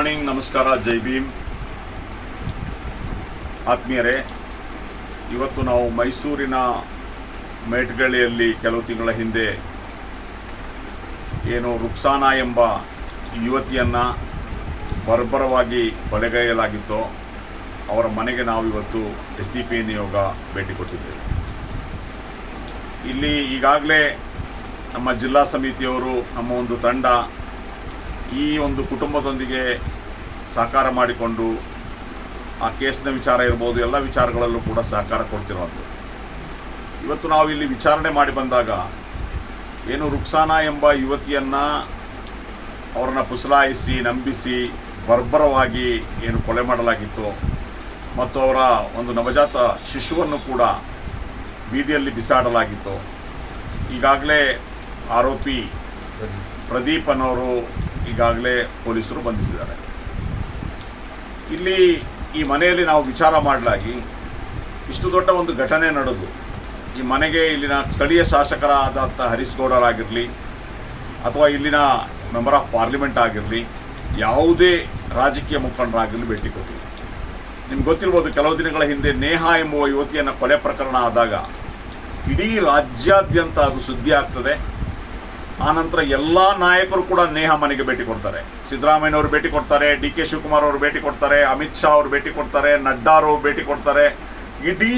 Morning, ನಮಸ್ಕಾರ, ಜೈ ಭೀಮ್. ಆತ್ಮೀಯರೇ, ಇವತ್ತು ನಾವು ಮೈಸೂರಿನ ಮೇಟ್ಗಳಿಯಲ್ಲಿ ಕೆಲವು ತಿಂಗಳ ಹಿಂದೆ ಏನು ರುಕ್ಸಾನಾ ಎಂಬ ಯುವತಿಯನ್ನು ಬರ್ಬರವಾಗಿ ಕೊಲೆಗೈಯಲಾಗಿತ್ತೋ ಅವರ ಮನೆಗೆ ನಾವು ಇವತ್ತು ಎಸ್ ಸಿ ಪಿ ನಿಯೋಗ ಭೇಟಿ ಕೊಟ್ಟಿದ್ದೇವೆ. ಇಲ್ಲಿ ಈಗಾಗಲೇ ನಮ್ಮ ಜಿಲ್ಲಾ ಸಮಿತಿಯವರು ನಮ್ಮ ಒಂದು ತಂಡ ಈ ಒಂದು ಕುಟುಂಬದೊಂದಿಗೆ ಸಹಕಾರ ಮಾಡಿಕೊಂಡು ಆ ಕೇಸಿನ ವಿಚಾರ ಇರ್ಬೋದು, ಎಲ್ಲ ವಿಚಾರಗಳಲ್ಲೂ ಕೂಡ ಸಹಕಾರ ಕೊಡ್ತಿರುವಂಥದ್ದು. ಇವತ್ತು ನಾವು ಇಲ್ಲಿ ವಿಚಾರಣೆ ಮಾಡಿ ಬಂದಾಗ ಏನು ರುಕ್ಸಾನಾ ಎಂಬ ಯುವತಿಯನ್ನು ಅವರನ್ನು ಪುಸಲಾಯಿಸಿ, ನಂಬಿಸಿ, ಬರ್ಬರವಾಗಿ ಏನು ಕೊಲೆ ಮಾಡಲಾಗಿತ್ತು ಮತ್ತು ಅವರ ಒಂದು ನವಜಾತ ಶಿಶುವನ್ನು ಕೂಡ ಬೀದಿಯಲ್ಲಿ ಬಿಸಾಡಲಾಗಿತ್ತು. ಈಗಾಗಲೇ ಆರೋಪಿ ಪ್ರದೀಪ್ ಈಗಾಗಲೇ ಪೊಲೀಸರು ಬಂಧಿಸಿದ್ದಾರೆ. ಇಲ್ಲಿ ಈ ಮನೆಯಲ್ಲಿ ನಾವು ವಿಚಾರ ಮಾಡಲಾಗಿ ಇಷ್ಟು ದೊಡ್ಡ ಒಂದು ಘಟನೆ ನಡೆದು ಈ ಮನೆಗೆ ಇಲ್ಲಿನ ಸ್ಥಳೀಯ ಶಾಸಕರಾದಂಥ ಹರೀಶ್ ಗೌಡರಾಗಿರಲಿ ಅಥವಾ ಇಲ್ಲಿನ ಮೆಂಬರ್ ಆಫ್ ಪಾರ್ಲಿಮೆಂಟ್ ಆಗಿರಲಿ ಯಾವುದೇ ರಾಜಕೀಯ ಮುಖಂಡರಾಗಿರಲಿ ಭೇಟಿ ಕೊಟ್ಟಿಲ್ಲ. ನಿಮ್ಗೆ ಗೊತ್ತಿರ್ಬೋದು ಕೆಲವು ದಿನಗಳ ಹಿಂದೆ ನೇಹ ಎಂಬುವ ಯುವತಿಯನ್ನು ಕೊಲೆ ಪ್ರಕರಣ ಆದಾಗ ಇಡೀ ರಾಜ್ಯಾದ್ಯಂತ ಅದು ಸುದ್ದಿ ಆಗ್ತದೆ. ಆನಂತರ ಎಲ್ಲ ನಾಯಕರು ಕೂಡ ನೇಹ ಮನೆಗೆ ಭೇಟಿ ಕೊಡ್ತಾರೆ. ಸಿದ್ದರಾಮಯ್ಯನವರು ಭೇಟಿ ಕೊಡ್ತಾರೆ, ಡಿ ಕೆ ಶಿವಕುಮಾರ್ ಅವರು ಭೇಟಿ ಕೊಡ್ತಾರೆ, ಅಮಿತ್ ಶಾ ಅವರು ಭೇಟಿ ಕೊಡ್ತಾರೆ ನಡ್ಡಾರು ಭೇಟಿ ಕೊಡ್ತಾರೆ. ಇಡೀ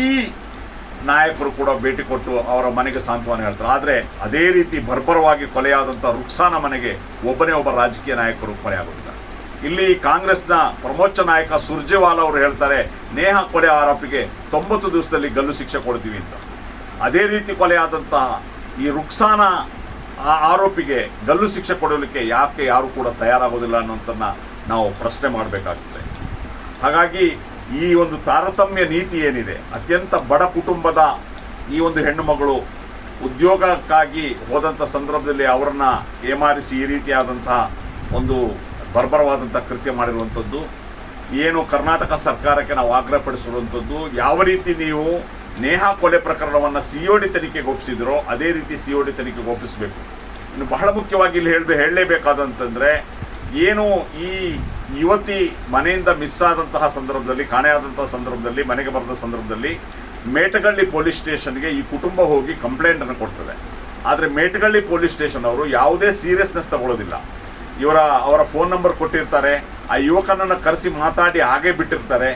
ನಾಯಕರು ಕೂಡ ಭೇಟಿ ಕೊಟ್ಟು ಅವರ ಮನೆಗೆ ಸಾಂತ್ವನ ಹೇಳ್ತಾರೆ. ಆದರೆ ಅದೇ ರೀತಿ ಬರ್ಬರವಾಗಿ ಕೊಲೆಯಾದಂಥ ರುಕ್ಸಾನ ಮನೆಗೆ ಒಬ್ಬನೇ ಒಬ್ಬ ರಾಜಕೀಯ ನಾಯಕರು ಕೊಲೆಯಾಗುತ್ತಿದ್ದಾರೆ ಇಲ್ಲಿ ಕಾಂಗ್ರೆಸ್ನ ಪ್ರಮೋಚ ನಾಯಕ ಸುರ್ಜೇವಾಲ ಅವರು ಹೇಳ್ತಾರೆ, ನೇಹ ಕೊಲೆ ಆರೋಪಿಗೆ ತೊಂಬತ್ತು ದಿವಸದಲ್ಲಿ ಗಲ್ಲು ಶಿಕ್ಷೆ ಕೊಡ್ತೀವಿ ಅಂತ. ಅದೇ ರೀತಿ ಕೊಲೆಯಾದಂತಹ ಈ ರುಕ್ಸಾನ ಆ ಆರೋಪಿಗೆ ಗಲ್ಲು ಶಿಕ್ಷೆ ಕೊಡಲಿಕ್ಕೆ ಯಾಕೆ ಯಾರು ಕೂಡ ತಯಾರಾಗೋದಿಲ್ಲ ಅನ್ನೋದನ್ನು ನಾವು ಪ್ರಶ್ನೆ ಮಾಡಬೇಕಾಗುತ್ತೆ. ಹಾಗಾಗಿ ಈ ಒಂದು ತಾರತಮ್ಯ ನೀತಿ ಏನಿದೆ, ಅತ್ಯಂತ ಬಡ ಕುಟುಂಬದ ಈ ಒಂದು ಹೆಣ್ಣು ಮಗಳು ಉದ್ಯೋಗಕ್ಕಾಗಿ ಹೋದಂಥ ಸಂದರ್ಭದಲ್ಲಿ ಅವರನ್ನು ಏಮಾರಿಸಿ ಈ ರೀತಿಯಾದಂಥ ಒಂದು ಬರ್ಬರವಾದಂಥ ಕೃತ್ಯ ಮಾಡಿರುವಂಥದ್ದು, ಏನು ಕರ್ನಾಟಕ ಸರ್ಕಾರಕ್ಕೆ ನಾವು ಆಗ್ರಹಪಡಿಸಿರುವಂಥದ್ದು, ಯಾವ ರೀತಿ ನೀವು ನೇಹಾ ಕೊಲೆ ಪ್ರಕರಣವನ್ನು ಸಿ ಒ ಡಿ ತನಿಖೆಗೆ ಒಪ್ಪಿಸಿದ್ರು ಅದೇ ರೀತಿ ಸಿ ಒ ಡಿ ತನಿಖೆಗೆ ಒಪ್ಪಿಸಬೇಕು ಇನ್ನು ಬಹಳ ಮುಖ್ಯವಾಗಿ ಇಲ್ಲಿ ಹೇಳಬೇಕು ಹೇಳಲೇಬೇಕಾದಂತಂದರೆ, ಏನು ಈ ಯುವತಿ ಮನೆಯಿಂದ ಮಿಸ್ ಆದಂತಹ ಸಂದರ್ಭದಲ್ಲಿ ಕಾಣೆಯಾದಂತಹ ಸಂದರ್ಭದಲ್ಲಿ, ಮನೆಗೆ ಬರೆದ ಸಂದರ್ಭದಲ್ಲಿ ಮೇಟಗಳ್ಳಿ ಪೊಲೀಸ್ ಸ್ಟೇಷನ್ಗೆ ಈ ಕುಟುಂಬ ಹೋಗಿ ಕಂಪ್ಲೇಂಟನ್ನು ಕೊಡ್ತದೆ. ಆದರೆ ಮೇಟಗಳ್ಳಿ ಪೊಲೀಸ್ ಸ್ಟೇಷನ್ ಅವರು ಯಾವುದೇ ಸೀರಿಯಸ್ನೆಸ್ ತಗೊಳ್ಳೋದಿಲ್ಲ. ಇವರ ಅವರ ಫೋನ್ ನಂಬರ್ ಕೊಟ್ಟಿರ್ತಾರೆ. ಆ ಯುವಕನನ್ನು ಕರೆಸಿ ಮಾತಾಡಿ ಹಾಗೆ ಬಿಟ್ಟಿರ್ತಾರೆ.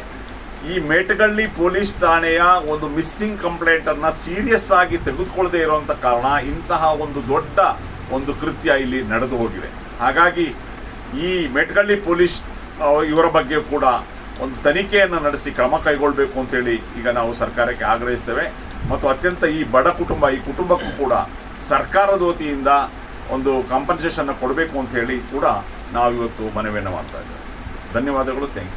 ಈ ಮೇಟಗಳ್ಳಿ ಪೊಲೀಸ್ ಠಾಣೆಯ ಒಂದು ಮಿಸ್ಸಿಂಗ್ ಕಂಪ್ಲೇಂಟನ್ನು ಸೀರಿಯಸ್ ಆಗಿ ತೆಗೆದುಕೊಳ್ಳದೆ ಇರುವಂಥ ಕಾರಣ ಇಂತಹ ಒಂದು ದೊಡ್ಡ ಒಂದು ಕೃತ್ಯ ಇಲ್ಲಿ ನಡೆದು ಹೋಗಿದೆ. ಹಾಗಾಗಿ ಈ ಮೇಟಗಳ್ಳಿ ಪೊಲೀಸ್ ಇವರ ಬಗ್ಗೆ ಕೂಡ ಒಂದು ತನಿಖೆಯನ್ನು ನಡೆಸಿ ಕ್ರಮ ಕೈಗೊಳ್ಳಬೇಕು ಅಂತೇಳಿ ಈಗ ನಾವು ಸರ್ಕಾರಕ್ಕೆ ಆಗ್ರಹಿಸ್ತೇವೆ. ಮತ್ತು ಅತ್ಯಂತ ಈ ಬಡ ಕುಟುಂಬ, ಈ ಕುಟುಂಬಕ್ಕೂ ಕೂಡ ಸರ್ಕಾರದ ವತಿಯಿಂದ ಒಂದು ಕಾಂಪನ್ಸೇಷನ್ ಕೊಡಬೇಕು ಅಂತ ಹೇಳಿ ಕೂಡ ನಾವು ಇವತ್ತು ಮನವಿಯನ್ನು ಮಾಡ್ತಾ ಇದ್ದೇವೆ. ಧನ್ಯವಾದಗಳು. Thank you